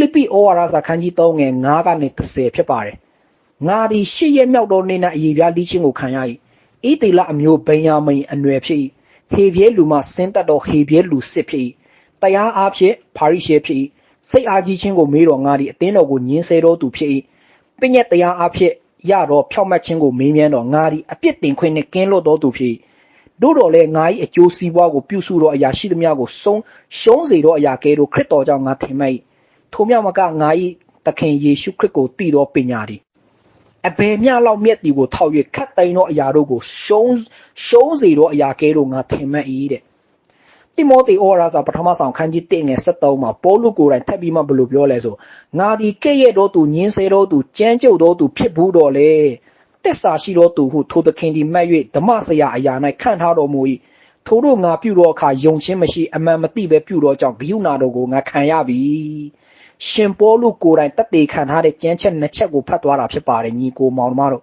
လိပ္ပိဩဝါဒစာခန်းကြီး3ငယ်9ကနေ30ဖြစ်ပါတယ်ငါသည်ရှစ်ရက်မြောက်သောနေ့၌အည်ပြားလိချင်းကိုခံရ၏ဣသေလအမျိုးဗိညာမိန်အနွယ်ဖြစ်၏ဟေပြဲလူမှဆင်းသက်သောဟေပြဲလူစစ်ဖြစ်၏တရားအားဖြင့်ပါရိရှဲဖြစ်၏စိတ်အားကြီးခြင်းကိုမေးတော်ငါသည်အသင်းတော်ကိုညင်းဆဲတော်သူဖြစ်၏ပညတ်တရားအားဖြင့်ရတော့ဖြောက်မှတ်ခြင်းကိုမေးမြန်းတော်ငါသည်အပြစ်တင်ခွင့်နှင့်ကင်းလွတ်တော်သူဖြစ်၏တို့တော်လည်းငါ၏အကျိုးစီးပွားကိုပြုစုသောအရာရှိသမျှကိုဆုံးရှုံးစေသောအရာကဲ့သို့ခရစ်တော်ကြောင့်ငါထင်မှတ်၏ ထိုမြောက်မကငါ၏သခင်ယေရှုခရစ်ကိုတည်သောပညာသည်အဘယ်မျှလောက်မြတ်တီကိုထောက်၍ခတ်သိမ်းသောအရာတို့ကိုရှုံးရှုံးစေသောအရာကဲ့သို့ငါထင်မှတ်၏တဲ့တိမောသေဩဝါဒစာပထမဆောင်ခန်းကြီး1ငယ်73မှာပေါလုကိုယ်တိုင်ထပ်ပြီးမှဘယ်လိုပြောလဲဆိုငါဒီကဲ့ရဲ့တော်သူညင်းဆဲတော်သူကြမ်းကြုတ်တော်သူဖြစ်ဘူးတော်လေတစ္ဆာရှိတော်သူဟုထိုသခင်ဒီမှတ်၍ဓမ္မဆရာအရာ၌ခံထားတော်မူ၏ထိုတို့ငါပြုသောအခါယုံခြင်းမရှိအမှန်မသိပဲပြုသောကြောင့်ဂယုဏတော်ကိုငါခံရပြီ ရှင်ပေါလုကိုယ်တိုင်တသက်ခံထားတဲ့ကြမ်းချက်နှစ်ချက်ကိုဖတ်သွားတာဖြစ်ပါတယ်ညီကိုမောင်နှမတို့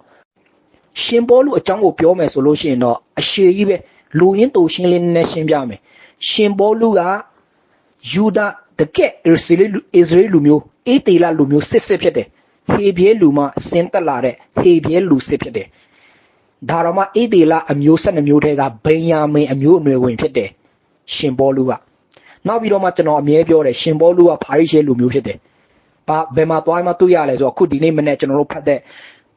ရှင်ပေါလုအကြောင်းကိုပြောမယ်ဆိုလို့ရှိရင်တော့အရှေကြီးပဲလူရင်းတူရှင်းလေးနည်းရှင်းပြမယ်ရှင်ပေါလုကယူဒတကက်အစ္စရေးအစ္စရေးလူမျိုးအေတေလလူမျိုးစစ်စစ်ဖြစ်တယ်ဟေဘရဲလူမှဆင်းသက်လာတဲ့ဟေဘရဲလူစစ်ဖြစ်တယ်ဒါတော့မှအေတေလအမျိုး၁၂မျိုးထဲကဗိညာမင်အမျိုးအနွယ်ဝင်ဖြစ်တယ်ရှင်ပေါလုက နောက်ပြီးတော့မှကျွန်တော်အမြဲပြောတယ်ရှင်ပေါလုကဖာရိရှဲလူမျိုးဖြစ်တယ်ဘာဘယ်မှာသွားမှတွေ့ရလဲဆိုတော့အခုဒီနေ့မနေ့ကျွန်တော်တို့ဖတ်တဲ့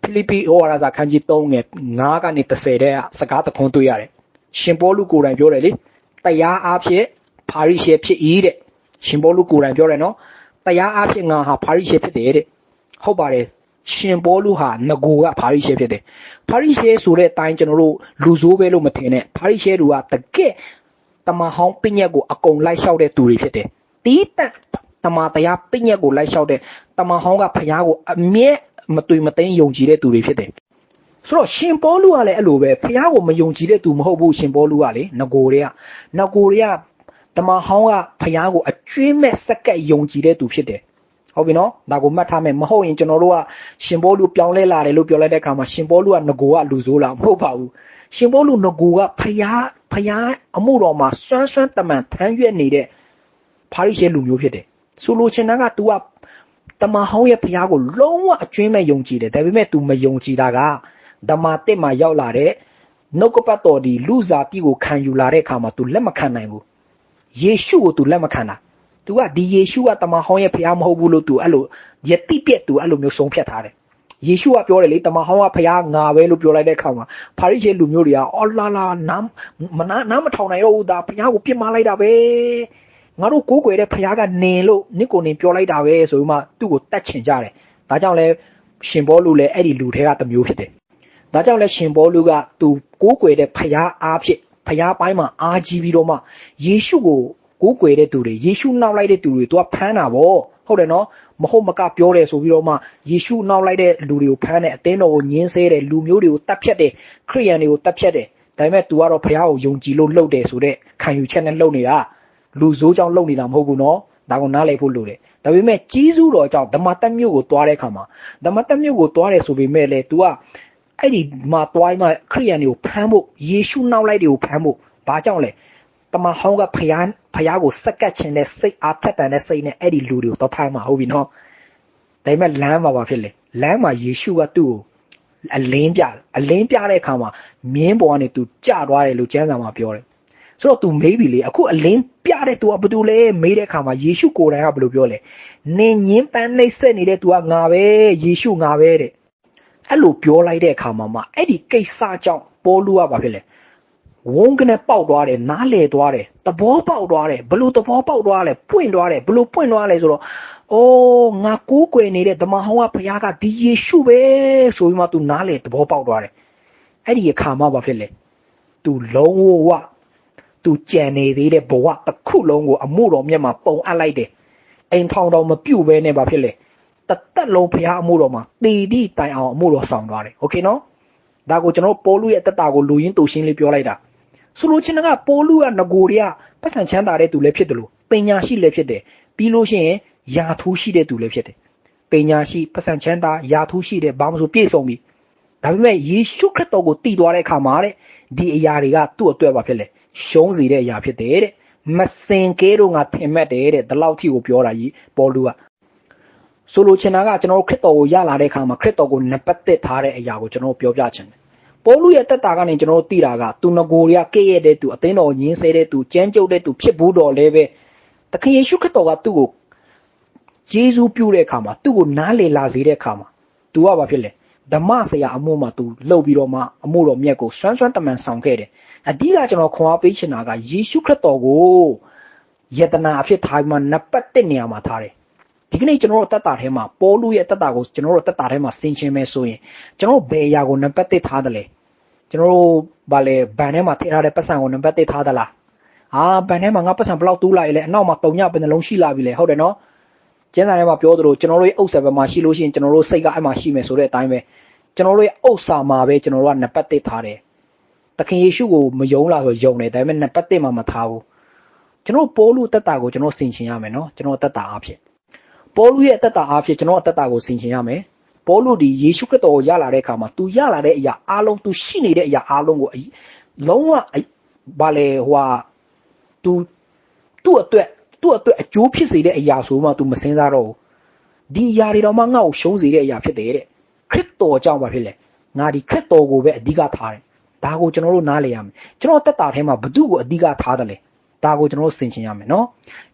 ဖိလိပ္ပိဩဝါဒစာခန်းကြီး3ငယ်9ကနေ30တဲ့စကားတခွန်းတွေ့ရတယ်ရှင်ပေါလုကိုယ်တိုင်ပြောတယ်လေတရားအားဖြင့်ဖာရိရှဲဖြစ်၏တဲ့ရှင်ပေါလုကိုယ်တိုင်ပြောတယ်နော်တရားအားဖြင့်ငါဟာဖာရိရှဲဖြစ်တယ်တဲ့ဟုတ်ပါတယ်ရှင်ပေါလုဟာငကိုကဖာရိရှဲဖြစ်တယ်ဖာရိရှဲဆိုတဲ့အတိုင်းကျွန်တော်တို့လူဆိုးပဲလို့မထင်နဲ့ဖာရိရှဲတွေကတကယ် တမဟောင်းပညက်ကိုအကုန်လိုက်လျှောက်တဲ့သူတွေဖြစ်တယ်တီးတက်တမတရားပညက်ကိုလိုက်လျှောက်တဲ့တမဟောင်းကဖျားကိုအမြဲမတွေ့မသိယုံကြည်တဲ့သူတွေဖြစ်တယ်ဆိုတော့ရှင်ပေါလုကလည်းအဲ့လိုပဲဖះကိုမယုံကြည်တဲ့သူမဟုတ်ဘူးရှင်ပေါလုကလေငကိုတွေကငကိုတွေကတမဟောင်းကဖះကိုအကျွင်းမဲ့စက်ကက်ယုံကြည်တဲ့သူဖြစ်တယ် ဟုတ်ပြီနော်ဒါကိုမှတ်ထားမယ်မဟုတ်ရင်ကျွန်တော်တို့ကရှင်ပေါလုပြောင်းလဲလာတယ်လို့ပြောလိုက်တဲ့အခါမှာရှင်ပေါလုကငကိုကလူဆိုးလားမဟုတ်ပါဘူးရှင်ပေါလုငကိုကဖះဖះအမှုတော်မှာစွမ်းစွမ်းတမန်ထမ်းရွက်နေတဲ့ဖာရိရှဲလူမျိုးဖြစ်တယ်ဆိုလိုချင်တာက तू ကတမဟောင်းရဲ့ဖះကိုလုံးဝအကျွင်းမဲ့ယုံကြည်တယ်ဒါပေမဲ့ तू မယုံကြည်တာကဓမ္မတစ်မှာရောက်လာတဲ့နှုတ်ကပတ်တော်ဒီလူစားတိကိုခံယူလာတဲ့အခါမှာ तू လက်မခံနိုင်ဘူးယေရှုကို तू လက်မခံတာ သူကဒီယေရှုကတမန်ဟောင်းရဲ့ဖခင်မဟုတ်ဘူးလို့သူအဲ့လိုယတိပြက်သူအဲ့လိုမျိုးဆုံးဖြတ်ထားတယ်ယေရှုကပြောတယ်လေတမန်ဟောင်းကဖခင်ငါပဲလို့ပြောလိုက်တဲ့အခါမှာဖာရိရှဲလူမျိုးတွေကအော်လာလာနားမနားနားမထောင်နိုင်တော့ဘူးဒါဖခင်ကိုပြစ်မှားလိုက်တာပဲငါတို့ကိုးကွယ်တဲ့ဖခင်ကနေလို့နစ်ကိုနေပြောလိုက်တာပဲဆိုပြီးမှသူ့ကိုတတ်ချင်ကြတယ်ဒါကြောင့်လဲရှင်ဘောလူလည်းအဲ့ဒီလူထဲကတမျိုးဖြစ်တယ်ဒါကြောင့်လဲရှင်ဘောလူကသူကိုးကွယ်တဲ့ဖခင်အားဖြင့်ဖခင်ပိုင်းမှာအားကြီးပြီးတော့မှယေရှုကို ကိုးကွယ်တဲ့သူတွေယေရှုနောက်လိုက်တဲ့သူတွေသူကဖမ်းတာဗောဟုတ်တယ်နော်မဟုတ်မကပြောတယ်ဆိုပြီးတော့မှယေရှုနောက်လိုက်တဲ့လူတွေကိုဖမ်းတယ်အသင်းတော်ကိုညှင်းဆဲတယ်လူမျိုးတွေကိုတတ်ဖြတ်တယ်ခရိယန်တွေကိုတတ်ဖြတ်တယ်ဒါပေမဲ့ तू ကတော့ဖရားကိုယုံကြည်လို့လှုပ်တယ်ဆိုတဲ့ခံယူချက်နဲ့လှုပ်နေတာလူဆိုးကြောင့်လှုပ်နေတာမဟုတ်ဘူးနော်ဒါကိုနားလည်ဖို့လိုတယ်ဒါပေမဲ့ကြီးစုတော်ကြောင့်ဓမ္မတက်မြို့ကိုသွားတဲ့အခါမှာဓမ္မတက်မြို့ကိုသွားတယ်ဆိုပေမဲ့လေ तू ကအဲ့ဒီမှာသွားမှခရိယန်တွေကိုဖမ်းဖို့ယေရှုနောက်လိုက်တွေကိုဖမ်းဖို့ဘာကြောင့်လဲ တမဟောင်းကဖျားဖျားကိုစက်ကတ်ခြင်းနဲ့စိတ်အားထက်တန်တဲ့စိတ်နဲ့အဲ့ဒီလူတွေကိုတော့ဖမ်းမှာဟုတ်ပြီနော်ဒါပေမဲ့လမ်းမှာဘာဖြစ်လဲလမ်းမှာယေရှုကသူ့ကိုအလင်းပြအလင်းပြတဲ့အခါမှာမြင်းပေါ်ကနေသူကြသွားတယ်လို့ကျမ်းစာမှာပြောတယ်ဆိုတော့ तू မေးပြီလေအခုအလင်းပြတဲ့ तू ကဘာတူလဲမေးတဲ့အခါမှာယေရှုကိုယ်တိုင်ကဘယ်လိုပြောလဲနင်ညင်းပန်းနှိမ့်ဆက်နေတဲ့ तू ကငါပဲယေရှုငါပဲတဲ့အဲ့လိုပြောလိုက်တဲ့အခါမှာမှအဲ့ဒီကိစ္စကြောင့်ပေါလုကဘာဖြစ်လဲ ဝုန်းကနေပေါက်သွားတယ်နားလေသွားတယ်သဘောပေါက်သွားတယ်ဘလို့သဘောပေါက်သွားလဲပွင့်သွားတယ်ဘလို့ပွင့်သွားလဲဆိုတော့အိုးငါကိုးကွယ်နေတဲ့ဓမ္မဟောင်းကဘုရားကဒီယေရှုပဲဆိုပြီးမှ तू နားလေသဘောပေါက်သွားတယ်အဲ့ဒီအခါမှဘာဖြစ်လဲ तू လုံးဝ तू ကြံနေသေးတဲ့ဘဝတစ်ခုလုံးကိုအမှုတော်မြတ်မှာပုံအပ်လိုက်တယ်အိမ်ထောင်တော်မပြုတ်ဘဲနဲ့ဘာဖြစ်လဲတသက်လုံးဘုရားအမှုတော်မှာတည်သည့်တိုင်အောင်အမှုတော်ဆောင်သွားတယ်โอเคနော်ဒါကိုကျွန်တော်ပိုးလူရဲ့တက်တာကိုလူရင်းတူရှင်းလေးပြောလိုက်တာ ဆိုလိုချင်တာကပိုးလူကငကိုတွေကပတ်စံချမ်းသာတဲ့သူလည်းဖြစ်တယ်လို့ပညာရှိလည်းဖြစ်တယ်ပြီးလို့ရှိရင်ယာထူးရှိတဲ့သူလည်းဖြစ်တယ်ပညာရှိပတ်စံချမ်းသာယာထူးရှိတဲ့ဘာမှမဆိုပြည့်စုံပြီဒါပေမဲ့ယေရှုခရစ်တော်ကိုတည်သွားတဲ့အခါမှာတဲ့ဒီအရာတွေကသူ့အတွက်ပါဖြစ်လေရှုံးစေတဲ့အရာဖြစ်တယ်တဲ့မစင်ကဲတော့ငါထင်မှတ်တယ်တဲ့ဒီလောက်ထိကိုပြောတာကြီးပေါ်လူကဆိုလိုချင်တာကကျွန်တော်တို့ခရစ်တော်ကိုရလာတဲ့အခါမှာခရစ်တော်ကိုနံပါတ်1ထားတဲ့အရာကိုကျွန်တော်တို့ပြောပြချင်တယ် ပေါလုရဲ့တက်တာကနေကျွန်တော်တို့သိတာကသူငကိုတွေကကဲ့ရဲ့တဲ့သူအသင်းတော်ကိုညင်းဆဲတဲ့သူကြမ်းကြုတ်တဲ့သူဖြစ်ဘူးတော်လဲပဲသခင်ယေရှုခရစ်တော်ကသူ့ကိုဂျေဇူးပြုတဲ့အခါမှာသူ့ကိုနားလေလာစေတဲ့အခါမှာ तू ကဘာဖြစ်လဲဓမ္မဆရာအမှုမှာ तू လှုပ်ပြီးတော့မှအမှုတော်မြတ်ကိုစွမ်းစွမ်းတမန်ဆောင်ခဲ့တယ်အဓိကကျွန်တော်ခွန်အားပေးချင်တာကယေရှုခရစ်တော်ကိုယတနာအဖြစ်ထားပြီးမှနံပါတ်1နေရာမှာထားတယ် ဒီကနေ့ကျွန်တော်တို့တက်တာထဲမှာပေါလုရဲ့တက်တာကိုကျွန်တော်တို့တက်တာထဲမှာဆင်ခြင်မယ်ဆိုရင်ကျွန်တော်တို့ဘယ်အရာကိုနံပါတ်1ထားတယ်လဲကျွန်တော်တို့ဗာလေဘန်ထဲမှာထည့်ထားတဲ့ပတ်စံကိုနံပါတ်1ထားသလားဟာဘန်ထဲမှာငါပတ်စံဘယ်လောက်တူးလိုက်လဲအနောက်မှာတုံညပဲနှလုံးရှိလာပြီလေဟုတ်တယ်နော်ကျင်းစာထဲမှာပြောသလိုကျွန်တော်တို့ရဲ့ဥစ္စာဘက်မှာရှိလို့ရှိရင်ကျွန်တော်တို့စိတ်ကအဲ့မှာရှိမယ်ဆိုတဲ့အတိုင်းပဲကျွန်တော်တို့ရဲ့ဥစ္စာမှာပဲကျွန်တော်တို့ကနံပါတ်1ထားတယ်။သခင်ယေရှုကိုမယုံလားဆိုယုံတယ်ဒါပေမဲ့နံပါတ်1မှာမထားဘူး။ကျွန်တော်ပိုးလူတက်တာကိုကျွန်တော်ဆင်ခြင်ရမယ်နော်ကျွန်တော်တက်တာအားဖြင့် ပိုးလူရဲ့တက်တာအားဖြင့်ကျွန်တော်တက်တာကိုဆင်ခြင်ရမယ်။ပိုးလူဒီယေရှုခရစ်တော်ကိုရလာတဲ့အခါမှာ तू ရလာတဲ့အရာအားလုံး तू ရှိနေတဲ့အရာအားလုံးကိုအလုံးဝအဘာလဲဟိုဟာ तू သူ့အတွက်သူ့အတွက်အကျိုးဖြစ်စေတဲ့အရာဆိုမှ तू မစင်စားတော့ဘူးဒီအရာတွေတော့မှငါ့ကိုရှုံးစေတဲ့အရာဖြစ်တယ်တဲ့ခရစ်တော်ကြောင့်ပါဖြစ်လေငါဒီခရစ်တော်ကိုပဲအဓိကထားတယ်ဒါကိုကျွန်တော်တို့နားလည်ရမယ်ကျွန်တော်တက်တာထဲမှာဘု து ကိုအဓိကထားတယ်လေ ဒါကိုကျွန်တော်တို့ဆင်ခြင်ရမယ်နော်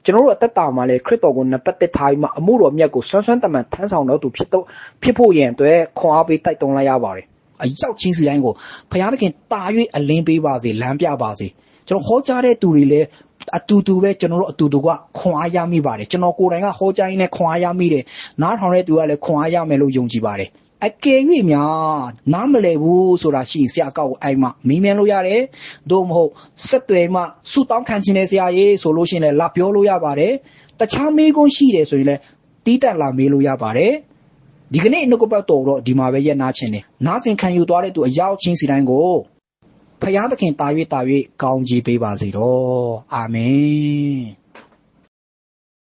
ကျွန်တော်တို့အသက်တာမှာလေခရစ်တော်ကိုနံပါတ်1ထားပြီးမှအမှုတော်မြတ်ကိုဆွမ်းဆွမ်းတမန်ထမ်းဆောင်တော့သူဖြစ်တော့ဖြစ်ဖို့ရန်အတွက်ခွန်အားပေးတိုက်တွန်းလိုက်ရပါတယ်အရောက်ချင်းစီတိုင်းကိုဘုရားသခင်တာ၍အလင်းပေးပါစေလမ်းပြပါစေကျွန်တော်ဟောကြားတဲ့သူတွေလည်းအတူတူပဲကျွန်တော်တို့အတူတူကခွန်အားရမိပါတယ်ကျွန်တော်ကိုယ်တိုင်ကဟောကြားရင်းနဲ့ခွန်အားရမိတယ်နားထောင်တဲ့သူကလည်းခွန်အားရမယ်လို့ယုံကြည်ပါတယ် အကယ်၍များနားမလည်ဘူးဆိုတာရှိရင်ဆရာအကောက်ကိုအိမ်မှာမင်းမြန်လို့ရတယ်။သို့မဟုတ်ဆက်သွယ်မှဆူတောင်းခံခြင်းနဲ့ဆရာကြီးဆိုလို့ရှိရင်လည်းလာပြောလို့ရပါတယ်။တခြားမေးခွန်းရှိတယ်ဆိုရင်လည်းတီးတက်လာမေးလို့ရပါတယ်။ဒီကနေ့နှုတ်ကပတ်တော်တော့ဒီမှာပဲရက်နာခြင်းတယ်။နားဆင်ခံယူသွားတဲ့သူအရောက်ချင်းစီတိုင်းကိုဖယားသခင်တာ၍တာ၍ကောင်းကြီးပေးပါစေတော့အာမင်